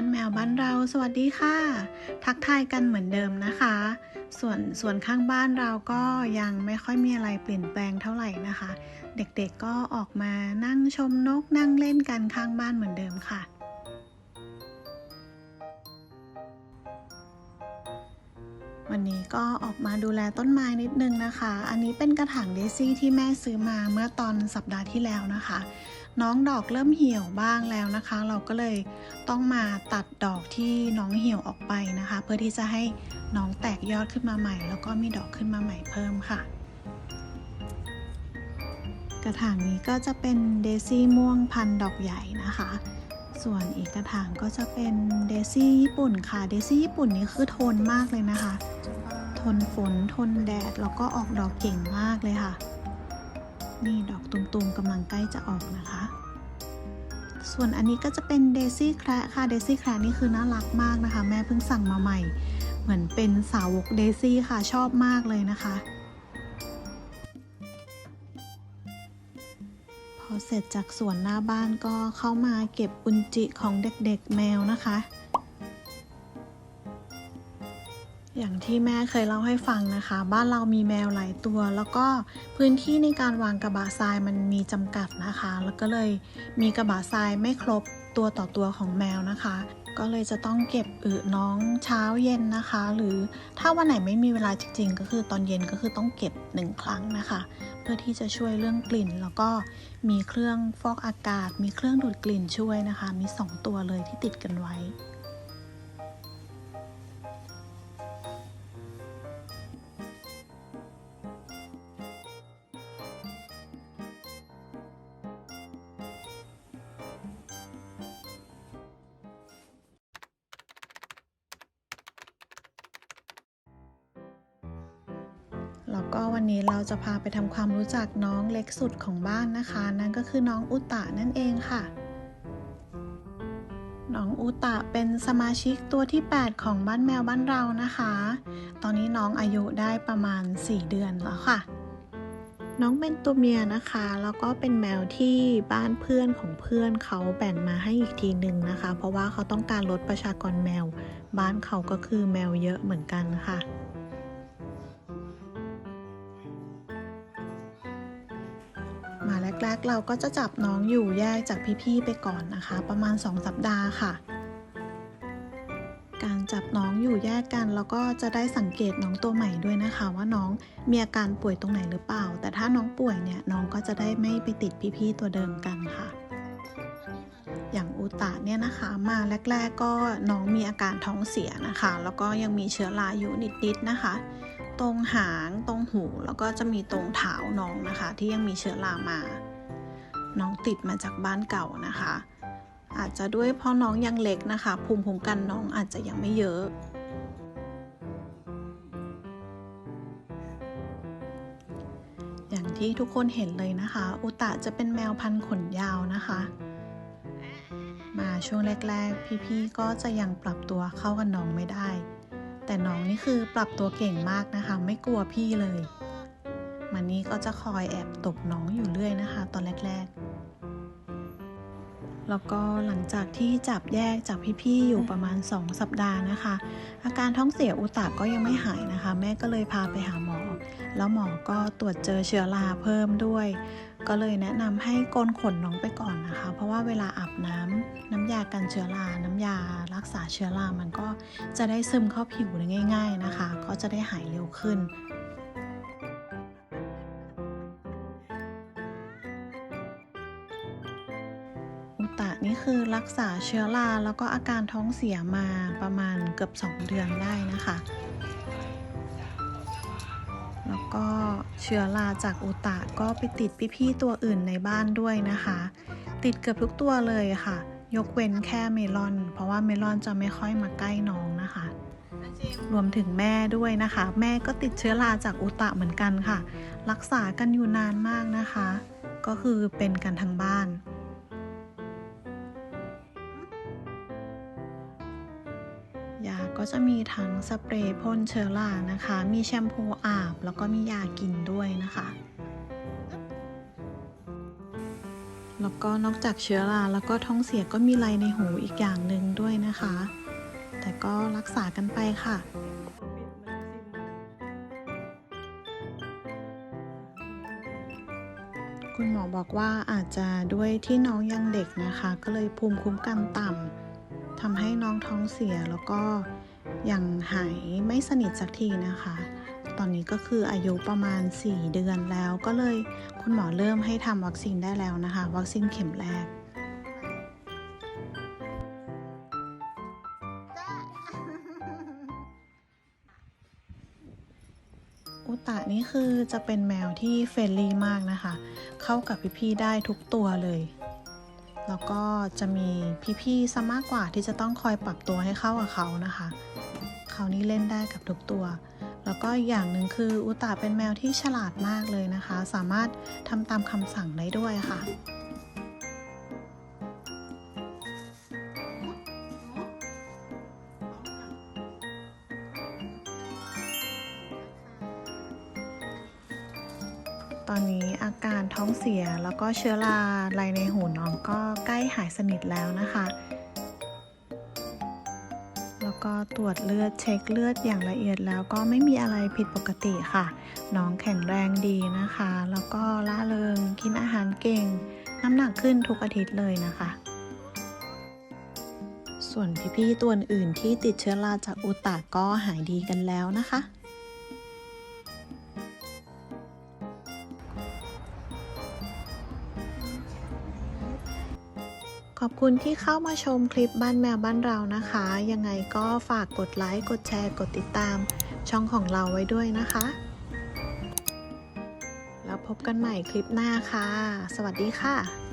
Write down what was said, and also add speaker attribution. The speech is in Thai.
Speaker 1: านแมวบ้านเราสวัสดีค่ะ ทักทายกันเหมือนเดิมนะคะ ส่วนส่วนข้างบ้านเราก็ยังไม่ค่อยมีอะไรเปลี่ยนแปลงเท่าไหร่นะคะ เด็กๆก็ออกมานั่งชมนกนั่งเล่นกันข้างบ้านเหมือนเดิมค่ะวันนี้ก็ออกมาดูแลต้นไม้นิดนึงนะคะ อันนี้เป็นกระถางเดซี่ที่แม่ซื้อมาเมื่อตอนสัปดาห์ที่แล้วนะคะ น้องดอกเริ่มเหี่ยวบ้างแล้วนะคะ เราก็เลยต้องมาตัดดอกที่น้องเหี่ยวออกไปนะคะ เพื่อที่จะให้น้องแตกยอดขึ้นมาใหม่ แล้วก็มีดอกขึ้นมาใหม่เพิ่มค่ะ กระถางนี้ก็จะเป็นเดซี่ม่วงพันดอกใหญ่นะคะ ส่วนอีกกระถางก็จะเป็นเดซี่ญี่ปุ่นค่ะเดซี่ญี่ปุ่นนี้คือทนมากเลยนะคะ ทนฝนทนแดดแล้วก็ออกดอกเก่งมากเลยค่ะ นี่ดอกตุ่มๆกำลังใกล้จะออกนะคะ ส่วนอันนี้ก็จะเป็นเดซี่แคระค่ะเดซี่แคระนี่คือน่ารักมากนะคะ แม่เพิ่งสั่งมาใหม่ เหมือนเป็นสาวกเดซี่ค่ะชอบมากเลยนะคะ พอเสร็จจากสวนหน้าบ้านก็เข้ามาเก็บอุนจิของเด็กๆแมวนะคะ อย่างที่แม่เคยเล่าให้ฟังนะคะ บ้านเรามีแมวหลายตัว แล้วก็พื้นที่ในการวางกระบะทรายมันมีจำกัดนะคะ แล้วก็เลยมีกระบะทรายไม่ครบตัวต่อตัวของแมวนะคะ ก็เลยจะต้องเก็บอึน้องเช้าเย็นนะคะ หรือถ้าวันไหนไม่มีเวลาจริงๆ ก็คือตอนเย็นก็คือต้องเก็บหนึ่งครั้งนะคะ เพื่อที่จะช่วยเรื่องกลิ่น แล้วก็มีเครื่องฟอกอากาศ มีเครื่องดูดกลิ่นช่วยนะคะ มี 2 ตัวเลยที่ติดกันไว้ แล้วก็วันนี้เราจะพาไปทำความรู้จักน้องเล็กสุดของบ้านนะคะ นั่นก็คือน้องอุตะนั่นเองค่ะ น้องอุตะเป็นสมาชิกตัวที่ 8 ของบ้านแมวบ้านเรานะคะ ตอนนี้น้องอายุได้ประมาณ 4 เดือนแล้วค่ะ น้องเป็นตัวเมียนะคะ แล้วก็เป็นแมวที่บ้านเพื่อนของเพื่อนเขาแบ่งมาให้อีกทีหนึ่งนะคะ เพราะว่าเขาต้องการลดประชากรแมว บ้านเขาก็คือแมวเยอะเหมือนกันค่ะ มาแรกๆ เราก็จะจับน้องอยู่แยกจากพี่ๆไปก่อนนะคะ ประมาณ 2 สัปดาห์ค่ะ การจับน้องอยู่แยกกันแล้วก็จะได้สังเกตน้องตัวใหม่ด้วยนะคะ ว่าน้องมีอาการป่วยตรงไหนหรือเปล่า แต่ถ้าน้องป่วยเนี่ยน้องก็จะได้ไม่ไปติดพี่ๆตัวเดิมกันค่ะอย่างอุตะเนี่ยนะคะ มาแรก ๆ ก็น้องมีอาการท้องเสียนะคะ แล้วก็ยังมีเชื้อราอยู่นิดๆนะคะ ตรงหางตรงหู แล้วก็จะมีตรงเท้าน้องนะคะ ที่ยังมีเชื้อรามา น้องติดมาจากบ้านเก่านะคะ อาจจะด้วยเพราะน้องยังเล็กนะคะ ภูมิคุ้มกันน้องอาจจะยังไม่เยอะ อย่างที่ทุกคนเห็นเลยนะคะ อุตะจะเป็นแมวพันขนยาวนะคะ มาช่วงแรก ๆ พี่ๆก็จะยังปรับตัวเข้ากับน้องไม่ได้ แต่น้องนี่คือปรับตัวเก่งมากนะคะ ไม่กลัวพี่เลยมันนี่ก็จะคอยแอบตบน้องอยู่เรื่อยนะคะ ตอนแรก ๆ แล้วก็หลังจากที่จับแยกจากพี่ๆอยู่ประมาณ 2 สัปดาห์นะคะ อาการท้องเสียอุตะก็ยังไม่หายนะคะ แม่ก็เลยพาไปหาหมอ แล้วหมอก็ตรวจเจอเชื้อราเพิ่มด้วย ก็เลยแนะนำให้โกนขนน้องไปก่อนนะคะ เพราะว่าเวลาอาบน้ำน้ำยากันเชื้อรา น้ำยารักษาเชื้อรา มันก็จะได้ซึมเข้าผิวได้ง่าย ๆนะคะ ก็จะได้หายเร็วขึ้นอุตะนี่คือรักษาเชื้อรา แล้วก็อาการท้องเสียมาประมาณเกือบ 2 เดือนได้นะคะ แล้วก็เชื้อราจากอุตะก็ไปติดพี่ๆตัวอื่นในบ้านด้วยนะคะ ติดเกือบทุกตัวเลยค่ะ ยกเว้นแค่เมลอน เพราะว่าเมลอนจะไม่ค่อยมาใกล้น้องนะคะ รวมถึงแม่ด้วยนะคะ แม่ก็ติดเชื้อราจากอุตะเหมือนกันค่ะ รักษากันอยู่นานมากนะคะ ก็คือเป็นกันทั้งบ้าน ยาก็จะมีทั้งสเปรย์พ่นเชื้อรานะคะ มีแชมพูอาบ แล้วก็มียากินด้วยนะคะ แล้วก็นอกจากเชื้อราแล้วก็ท้องเสียก็มีไรในหูอีกอย่างหนึ่งด้วยนะคะ แต่ก็รักษากันไปค่ะคุณหมอบอกว่าอาจจะด้วยที่น้องยังเด็กนะคะ ก็เลยภูมิคุ้มกันต่ำ ทำให้น้องท้องเสียแล้วก็ยังหายไม่สนิทสักทีนะคะ ตอนนี้ก็คืออายุประมาณ 4 เดือนแล้ว ก็เลยคุณหมอเริ่มให้ทำวัคซีนได้แล้วนะคะ วัคซีนเข็มแรกอุตะนี่คือจะเป็นแมวที่เฟรนลี่มากนะคะ เข้ากับพี่ๆได้ทุกตัวเลย แล้วก็จะมีพี่ๆซะมากกว่าที่จะต้องคอยปรับตัวให้เข้ากับเขานะคะเขานี่เล่นได้กับทุกตัว แล้วก็อย่างหนึ่งคืออุตาเป็นแมวที่ฉลาดมากเลยนะคะ สามารถทำตามคำสั่งได้ด้วยค่ะ ตอนนี้อาการท้องเสียแล้วก็เชื้อราไรในหูน้องก็ใกล้หายสนิทแล้วนะคะ แล้วก็ตรวจเลือดเช็คเลือดอย่างละเอียดแล้วก็ไม่มีอะไรผิดปกติค่ะ น้องแข็งแรงดีนะคะ แล้วก็ล่าเริงกินอาหารเก่ง น้ำหนักขึ้นทุกอาทิตย์เลยนะคะ ส่วนพี่ๆตัวอื่นที่ติดเชื้อราจากอุตะก็หายดีกันแล้วนะคะ ขอบคุณที่เข้ามาชมคลิปบ้านแมวบ้านเรานะคะ ยังไงก็ฝากกดไลค์กดแชร์กดติดตาม ช่องของเราไว้ด้วยนะคะ แล้วพบกันใหม่คลิปหน้าค่ะ สวัสดีค่ะ